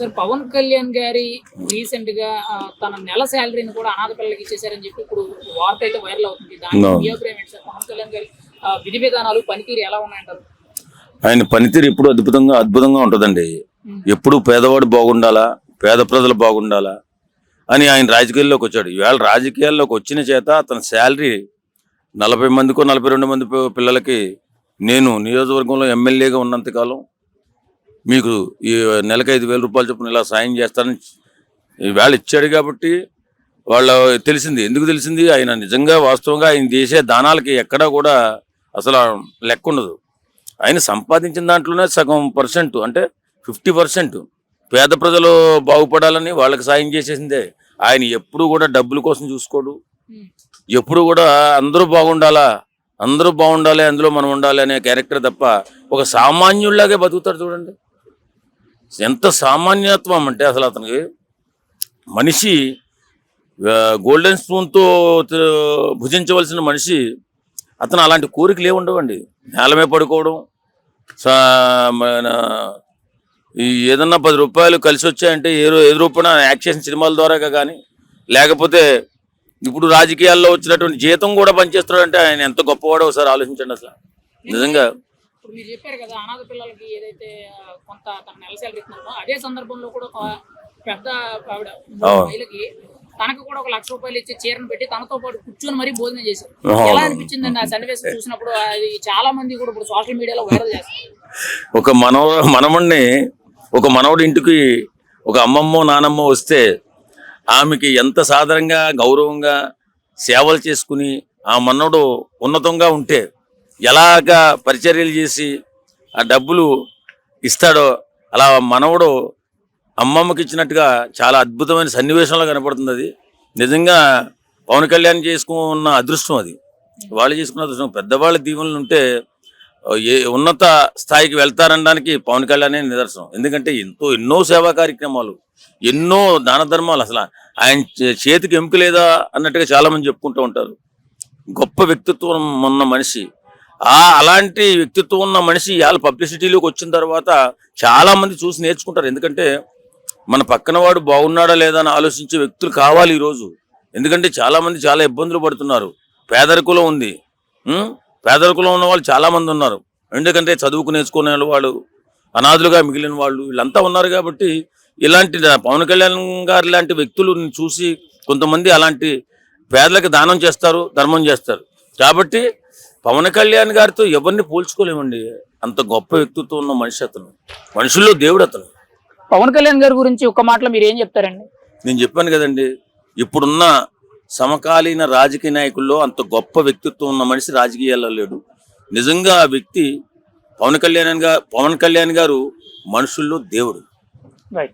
Sir Pawan Kalyan గారి రీసెంట్గా తన నెల శాలరీని కూడా అనాథ పిల్లలకి ఇచ్చేసారని చెప్పి ఇప్పుడు వార్త అయితే వైరల్ అవుతుంది. దాని అభిప్రాయం సార్? పవన్ కళ్యాణ్ గారి విధి విధానాలు పనితీరు ఎలా ఉన్నాయంటారు? ఆయన పనితీరు ఎప్పుడు అద్భుతంగా అద్భుతంగా ఉంటుందండి. ఎప్పుడు పేదవాడు బాగుండాలా? పేద ప్రజలు బాగుండాలా? అని ఆయన రాజకీయాల్లోకి వచ్చాడు. ఈవేళ రాజకీయాల్లోకి వచ్చిన చేత తన శాలరీ నలభై మందికో నలభై రెండు మంది పిల్లలకి నేను నియోజకవర్గంలో ఎమ్మెల్యేగా ఉన్నంతకాలం మీకు ఈ నెలకు ఐదు వేల రూపాయలు చొప్పున ఇలా సాయం చేస్తానని వేళ ఇచ్చాడు కాబట్టి వాళ్ళ తెలిసింది. ఎందుకు తెలిసింది? ఆయన నిజంగా వాస్తవంగా ఆయన చేసే దానాలకి ఎక్కడా కూడా అసలు లెక్క ఉండదు. ఆయన సంపాదించిన దాంట్లోనే సగం పర్సెంట్ అంటే ఫిఫ్టీ పర్సెంట్ పేద ప్రజలు బాగుపడాలని వాళ్ళకి సాయం చేసేసిందే. ఆయన ఎప్పుడు కూడా డబ్బుల కోసం చూసుకోడు. ఎప్పుడు కూడా అందరూ బాగుండాలా? అందరూ బాగుండాలి అందులో మనం ఉండాలి అనే క్యారెక్టర్ తప్ప ఒక సామాన్యుల్లాగే బతుకుతాడు చూడండి. ఎంత సామాన్యత్వం అంటే అసలు అతనికి మనిషి గోల్డెన్ స్పూన్తో భుజించవలసిన మనిషి అతను అలాంటి కోరికలు ఏ ఉండవండి. నేలమే పడుకోవడం సా- మన ఈ ఏదన్నా పది రూపాయలు కలిసి వచ్చాయంటే ఏ రూ- ఏ రూపాయన సినిమాల ద్వారా కానీ లేకపోతే ఇప్పుడు రాజకీయాల్లో వచ్చినటువంటి జీతం కూడా పనిచేస్తున్నాడంటే ఆయన ఎంత గొప్పవాడో ఒకసారి ఆలోచించండి అసలు. నిజంగా ఇప్పుడు మీరు చెప్పారు కదా అనాథ పిల్లలకి ఏదైతే కొంత తన నెల శాలరీ అదే సందర్భంలో కూడా ఒక పెద్ద ఆవిడ. మహిళకి తనకు కూడా ఒక లక్ష రూపాయలు ఇచ్చి చీరను పెట్టి తనతో పాటు కూర్చొని మరీ భోజనం చేశారు. ఎలా అనిపించిందండి ఆ సన్నివేశం చూసినప్పుడు అది చాలా మంది కూడా ఇప్పుడు సోషల్ మీడియాలో వైరల్ చేస్తారు ఒక మనవ మనవడిని ఒక మనవడి ఇంటికి ఒక అమ్మమ్మో నానమ్మో వస్తే ఆమెకి ఎంత సాధారణంగా గౌరవంగా సేవలు చేసుకుని ఆ మనవడు ఉన్నతంగా ఉంటే ఎలాగా పరిచర్యలు చేసి ఆ డబ్బులు ఇస్తాడో అలా మనవడు అమ్మమ్మకి ఇచ్చినట్టుగా చాలా అద్భుతమైన సన్నివేశంలో కనపడుతుంది అది. నిజంగా పవన్ కళ్యాణ్ చేసుకున్న అదృష్టం అది. వాళ్ళు చేసుకున్న అదృష్టం. పెద్దవాళ్ళ దీవెనలు ఉంటే ఏ ఉన్నత స్థాయికి వెళ్తారనడానికి పవన్ కళ్యాణే నిదర్శనం. ఎందుకంటే ఎంతో ఎన్నో సేవా కార్యక్రమాలు ఎన్నో దాన ధర్మాలు అసలు ఆయన చేతికి ఎంపిక లేదా అన్నట్టుగా చాలా మంది చెప్పుకుంటూ ఉంటారు. గొప్ప వ్యక్తిత్వం ఉన్న మనిషి ఆ అలాంటి వ్యక్తిత్వం ఉన్న మనిషి ఇవాళ పబ్లిసిటీలోకి వచ్చిన తర్వాత చాలా మంది చూసి నేర్చుకుంటారు. ఎందుకంటే మన పక్కన వాడు బాగున్నాడా లేదా అని ఆలోచించే వ్యక్తులు కావాలి ఈరోజు. ఎందుకంటే చాలా మంది చాలా ఇబ్బందులు పడుతున్నారు. పేదరికంలో ఉంది. పేదరికంలో ఉన్న వాళ్ళు చాలా మంది ఉన్నారు. ఎందుకంటే చదువుకు నేర్చుకునే వాళ్ళు అనాథులుగా మిగిలిన వాళ్ళు వీళ్ళంతా ఉన్నారు కాబట్టి ఇలాంటి పవన్ కళ్యాణ్ గారు లాంటి వ్యక్తులు చూసి కొంతమంది అలాంటి పేదలకు దానం చేస్తారు ధర్మం చేస్తారు. కాబట్టి పవన్ కళ్యాణ్ గారితో ఎవరిని పోల్చుకోలేమండి. అంత గొప్ప వ్యక్తిత్వం ఉన్న మనిషి అతను. మనుషుల్లో దేవుడు అతను. పవన్ కళ్యాణ్ గారి గురించి ఒక మాటలో మీరు ఏం చెప్తారండి? నేను చెప్పాను కదండి ఇప్పుడున్న సమకాలీన రాజకీయ నాయకుల్లో అంత గొప్ప వ్యక్తిత్వం ఉన్న మనిషి రాజకీయాల్లో లేడు. నిజంగా ఆ వ్యక్తి పవన్ కళ్యాణ్ గారు పవన్ కళ్యాణ్ గారు మనుషుల్లో దేవుడు. రైట్